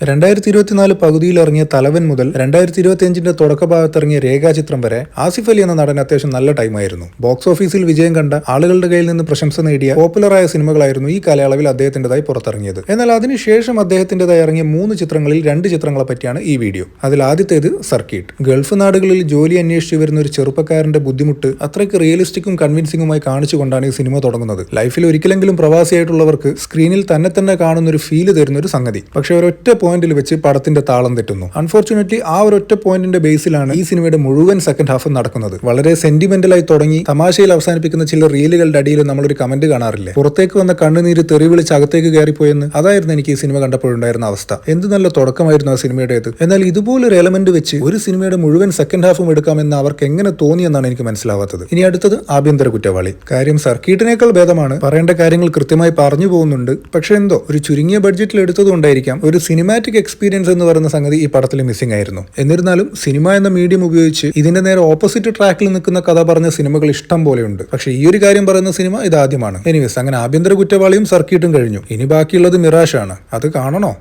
രണ്ടായിരത്തി ഇരുപത്തിനാല് പകുതിയിൽ ഇറങ്ങിയ തലവൻ മുതൽ രണ്ടായിരത്തി ഇരുപത്തിയഞ്ചിന്റെ തുടക്ക ഭാഗത്ത് ഇറങ്ങിയ രേഖാചിത്രം വരെ ആസിഫ് അലി എന്ന നടൻ അത്യാവശ്യം നല്ല ടൈമായിരുന്നു. ബോക്സ് ഓഫീസിൽ വിജയം കണ്ട ആളുകളുടെ കയ്യിൽ നിന്ന് പ്രശംസ നേടിയ പോപ്പുലറായ സിനിമകളായിരുന്നു ഈ കാലയളവിൽ അദ്ദേഹത്തിന്റേതായി പുറത്തിറങ്ങിയത്. എന്നാൽ അതിനുശേഷം അദ്ദേഹത്തിന്റേതായി ഇറങ്ങിയ മൂന്ന് ചിത്രങ്ങളിൽ രണ്ട് ചിത്രങ്ങളെ പറ്റിയാണ് ഈ വീഡിയോ. അതിൽ ആദ്യത്തേത് സർക്കിട്ട്. ഗൾഫ് നാടുകളിൽ ജോലി അന്വേഷിച്ചു വരുന്ന ഒരു ചെറുപ്പക്കാരന്റെ ബുദ്ധിമുട്ട് അത്രയ്ക്ക് റിയലിസ്റ്റിക്കും കൺവിൻസിംഗുമായി കാണിച്ചുകൊണ്ടാണ് ഈ സിനിമ തുടങ്ങുന്നത്. ലൈഫിൽ ഒരിക്കലെങ്കിലും പ്രവാസിയായിട്ടുള്ളവർക്ക് സ്ക്രീനിൽ തന്നെ തന്നെ കാണുന്ന ഒരു ഫീൽ തരുന്ന ഒരു സംഗതി. പക്ഷെ ഒരൊറ്റ പോയിന്റിൽ വെച്ച് പടത്തിന്റെ താളം തെറ്റുന്നു. അൺഫോർച്ചുനേറ്റ്ലി ആ ഒരൊറ്റ പോയിന്റിന്റെ ബേസിലാണ് ഈ സിനിമയുടെ മുഴുവൻ സെക്കൻഡ് ഹാഫും നടക്കുന്നത്. വളരെ സെന്റിമെന്റലായി തുടങ്ങി തമാശയിൽ അവസാനിപ്പിക്കുന്ന ചില റീലുകളുടെ അടിയിൽ നമ്മളൊരു കമന്റ് കാണാറില്ല? പുറത്തേക്ക് വന്ന കണ്ണുനീര് തെറി വിളിച്ച് അകത്തേക്ക് കയറിപ്പോയെന്ന് അതായിരുന്നു എനിക്ക് ഈ സിനിമ കണ്ടപ്പോഴുണ്ടായിരുന്ന അവസ്ഥ. എന്ത് നല്ല തുടക്കമായിരുന്നു ആ സിനിമയുടേത് എന്നാൽ ഇതുപോലൊരു എലമെന്റ് വെച്ച് ഒരു സിനിമയുടെ മുഴുവൻ സെക്കൻഡ് ഹാഫും എടുക്കാമെന്ന് അവർക്ക് എങ്ങനെ തോന്നിയെന്നാണ് എനിക്ക് മനസ്സിലാവാത്തത്. ഇനി അടുത്തത് ആഭ്യന്തര കുറ്റവാളി. കാര്യം സർക്കീട്ടിനേക്കാൾ ഭേദമാണ്. പറയേണ്ട കാര്യങ്ങൾ കൃത്യമായി പറഞ്ഞു പോകുന്നുണ്ട്. പക്ഷെ എന്തോ? ഒരു ചുരുങ്ങിയ ബഡ്ജറ്റിൽ എടുത്തതുകൊണ്ടായിരിക്കാം ഒരു സിനിമാറ്റിക് എക്സ്പീരിയൻസ് എന്ന് പറയുന്ന സംഗതി ഈ പടത്തിൽ മിസ്സിംഗ് ആയിരുന്നു. എന്നിരുന്നാലും സിനിമ എന്ന മീഡിയം ഉപയോഗിച്ച് ഇതിന്റെ നേരെ ഓപ്പോസിറ്റ് ട്രാക്കിൽ നിൽക്കുന്ന കഥ പറഞ്ഞ സിനിമകൾ ഇഷ്ടം പോലെയുണ്ട് പക്ഷെ ഈ ഒരു കാര്യം പറയുന്ന സിനിമ ഇതാദ്യമാണ് എനിവേസ് അങ്ങനെ ആഭ്യന്തര കുറ്റവാളിയും സർക്യൂട്ടും കഴിഞ്ഞു. ഇനി ബാക്കിയുള്ളത് മിറാഷാണ് അത് കാണണോ?